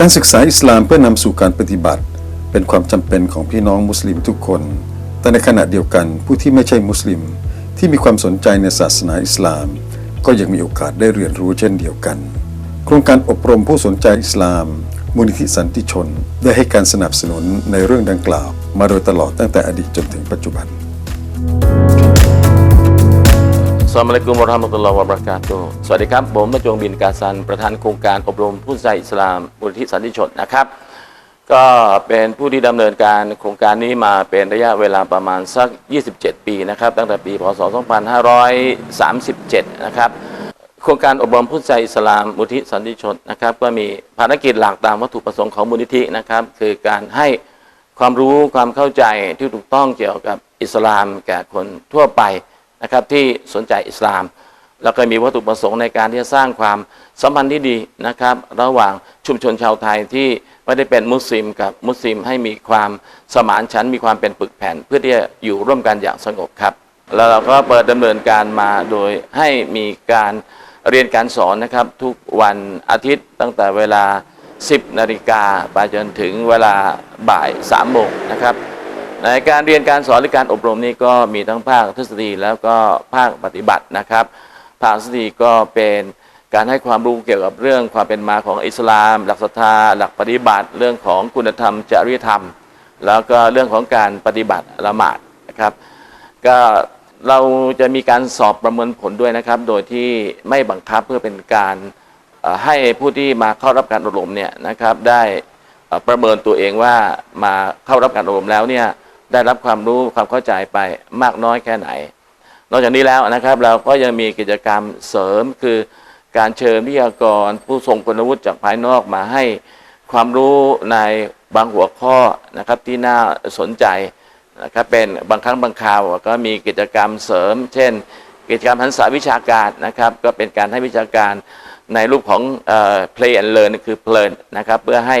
การศึกษาอิสลามเพื่อนำสู่การปฏิบัติ เป็นความจำเป็นของพี่น้องมุสลิมทุกคน แต่ในขณะเดียวกันผู้ที่ไม่ใช่มุสลิม ที่มีความสนใจในศาสนาอิสลาม ก็ยังมีโอกาสได้เรียนรู้เช่นเดียวกัน โครงการอบรมผู้สนใจอิสลาม มูลนิธิสันติชน ได้ให้การสนับสนุนในเรื่องดังกล่าว มาโดยตลอดตั้งแต่อดีตจนถึงปัจจุบัน Assalamualaikum warahmatullahi wabarakatuh สวัสดีครับ ผมนจงบินกาซัน ประธานโครงการอบรมผู้ใจอิสลามมูลที่สันติชนนะครับ ก็เป็นผู้ที่ดำเนินการโครงการนี้มาเป็นระยะเวลาประมาณสัก 27 ปีนะครับ ตั้งแต่ปี พศ 2537 นะครับ โครงการอบรมผู้ใจอิสลามมูลที่สันติชนนะครับ ก็มีภารกิจหลักตามวัตถุประสงค์ของมูลนิธินะครับ คือการให้ความรู้ความเข้าใจที่ถูกต้องเกี่ยวกับอิสลามแก่คนทั่วไป นะครับที่สนใจอิสลาม แล้วก็มีวัตถุประสงค์ในการที่จะสร้างความสัมพันธ์ที่ดีนะครับ ระหว่างชุมชนชาวไทยที่ไม่ได้เป็นมุสลิมกับมุสลิมให้มีความสมานฉันท์มีความเป็นปึกแผ่น เพื่อที่จะอยู่ร่วมกันอย่างสงบครับ แล้วเราก็เปิดดำเนินการมาโดยให้มีการเรียนการสอนนะครับทุกวันอาทิตย์ตั้งแต่เวลา 10 นาฬิกาไปจนถึงเวลาบ่าย3โมงนะครับ ในการเรียนการสอนหรือการอบรมนี้ก็มีทั้งภาคทฤษฎีแล้วก็ภาคปฏิบัตินะครับ ภาคทฤษฎีก็เป็นการให้ความรู้เกี่ยวกับเรื่องความเป็นมาของอิสลาม หลักศรัทธา หลักปฏิบัติ เรื่องของคุณธรรมจริยธรรม แล้วก็เรื่องของการปฏิบัติละหมาดนะครับ ก็เราจะมีการสอบประเมินผลด้วยนะครับ โดยที่ไม่บังคับเพื่อเป็นการให้ผู้ที่มาเข้ารับการอบรมเนี่ยนะครับได้ประเมินตัวเองว่ามาเข้ารับการอบรมแล้วเนี่ย ได้รับความรู้ความเข้าใจไปมากน้อยแค่ไหน นอกจากนี้แล้วนะครับ เราก็ยังมีกิจกรรมเสริมคือการเชิญวิทยากร ผู้ทรงคุณวุฒิจากภายนอกมาให้ความรู้ในบางหัวข้อนะครับที่น่าสนใจนะครับเป็นบางครั้งบางคราวก็มีกิจกรรมเสริม เช่น กิจกรรมหันษาวิชาการนะครับ ก็เป็นการให้วิชาการในรูปของเอ่อ play and learn คือเพลินนะครับ เพื่อให้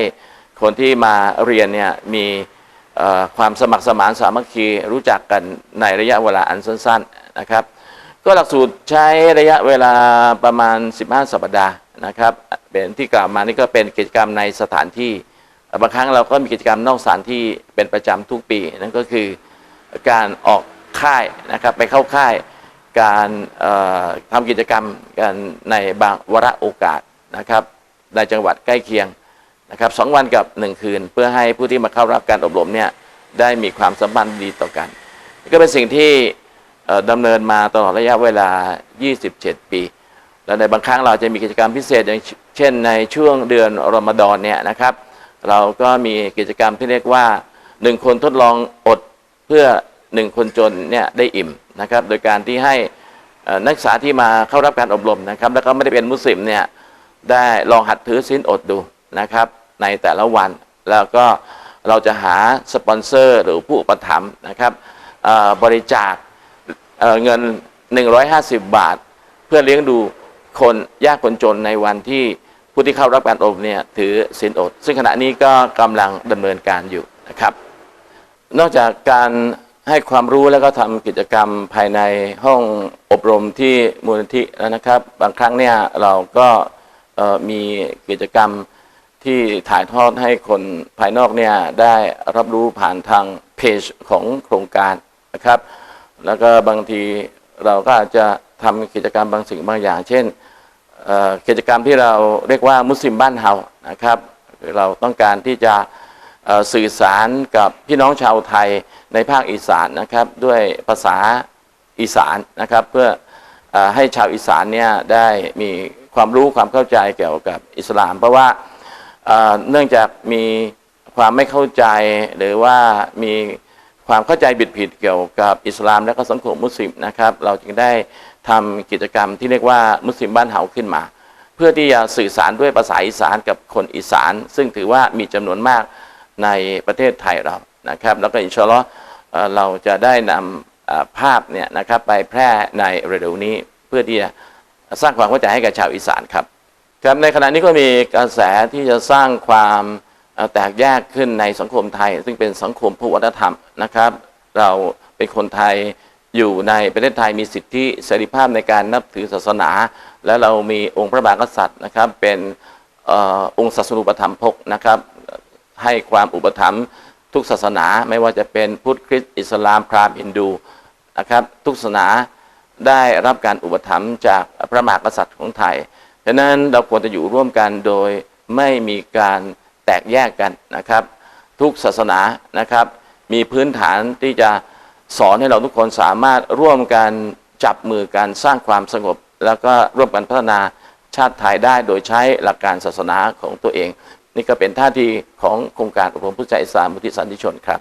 คนที่มาเรียนเนี่ยมี ความสมัครสมานสามัคคีรู้จักกันในระยะเวลาอันสั้นๆนะครับ ก็หลักสูตรใช้ระยะเวลาประมาณ 15 สัปดาห์นะครับเป็นที่กล่าวมานี่ก็เป็นกิจกรรมในสถานที่บางครั้งเราก็มีกิจกรรมนอกสถานที่เป็นประจำทุกปีนั่นก็คือการออกค่ายนะครับไปเข้าค่ายการเอ่อทำกิจกรรมกันในบางวาระโอกาสนะครับในจังหวัดใกล้เคียง นะครับสองวันกับหนึ่งคืน เพื่อให้ผู้ที่มาเข้ารับการอบรมเนี่ยได้มีความสัมพันธ์ดีต่อกัน ก็เป็นสิ่งที่เอ่อดำเนินมาตลอดระยะเวลา 27 ปี และในบางครั้งเราจะมีกิจกรรมพิเศษอย่างเช่นในช่วงเดือนรอมฎอนเนี่ยนะครับ เราก็มีกิจกรรมที่เรียกว่าหนึ่งคนทดลองอดเพื่อหนึ่งคนจนเนี่ยได้อิ่มนะครับ โดยการที่ให้นักศึกษาที่มาเข้ารับการอบรมนะครับ แล้วก็ไม่ได้เป็นมุสลิมเนี่ยได้ลองหัดถือศีลอดดู นะครับในแต่ละวัน แล้วก็เราจะหาสปอนเซอร์หรือผู้อุปถัมภ์นะครับบริจาคเอ่อเงิน 150 บาท เพื่อเลี้ยงดูคนยากคนจนในวันที่ผู้ที่เข้ารับการอบรมเนี่ยถือศีลอด ซึ่งขณะนี้ก็กำลังดำเนินการอยู่นะครับ นอกจากการให้ความรู้แล้วก็ทำกิจกรรมภายในห้องอบรมที่มูลนิธิแล้วนะครับ บางครั้งเนี่ยเราก็มีกิจกรรม ที่ถ่ายทอดให้คนภายนอกเนี่ยได้รับรู้ผ่านทางเพจของโครงการนะครับ แล้วก็บางทีเราก็อาจจะทำกิจกรรมบางสิ่งบางอย่าง เช่นกิจกรรมที่เราเรียกว่ามุสลิมบ้านเฮานะครับเราต้องการที่จะสื่อสารกับพี่น้องชาวไทยในภาคอีสานนะครับด้วยภาษาอีสานนะครับ เพื่ออให้ชาวอีสานเนี่ยได้มีความรู้ความเข้าใจเกี่ยวกับอิสลาม เพราะว่า เนื่องจากมีความไม่เข้าใจหรือว่ามีความเข้าใจบิดผิดเกี่ยวกับอิสลามและก็สังคมมุสลิมนะครับ เราจึงได้ทำกิจกรรมที่เรียกว่ามุสลิมบ้านเฮาขึ้นมา เพื่อที่จะสื่อสารด้วยภาษาอีสานกับคนอีสาน ซึ่งถือว่ามีจำนวนมากในประเทศไทยเรานะครับ แล้วก็อินชาอัลลอฮ์เราจะได้นำเอ่อภาพเนี่ยนะครับไปแพร่ในเร็วนี้เพื่อที่จะสร้างความเข้าใจให้กับชาวอีสานครับ ครับในขณะนี้ก็มีกระแสที่จะสร้างความแตกแยกขึ้นในสังคมไทย ซึ่งเป็นสังคมผู้วัฒนธรรมนะครับ เราเป็นคนไทยอยู่ในประเทศไทยมีสิทธิเสรีภาพในการนับถือศาสนา และเรามีองค์พระมหากษัตริย์นะครับ เป็นออองค์ศาสนูปถัมภกนะครับ ให้ความอุปถัมภ์ทุกศาสนาไม่ว่าจะเป็นพุทธคริสต์อิสลามพราหมณ์ฮินดูนะครับ ทุกศาสนาได้รับการอุปถัมภ์จากพระมหากษัตริย์ของไทย ดังนั้นเราควรจะอยู่ร่วมกันโดยไม่มีการแตกแยกกันนะครับ ทุกศาสนานะครับ มีพื้นฐานที่จะสอนให้เราทุกคนสามารถร่วมกันจับมือกันสร้างความสงบ แล้วก็ร่วมกันพัฒนาชาติไทยได้โดยใช้หลักการศาสนาของตัวเอง นี่ก็เป็นท่าทีของโครงการอบรมผู้ใจสามมุทิสันติชนครับ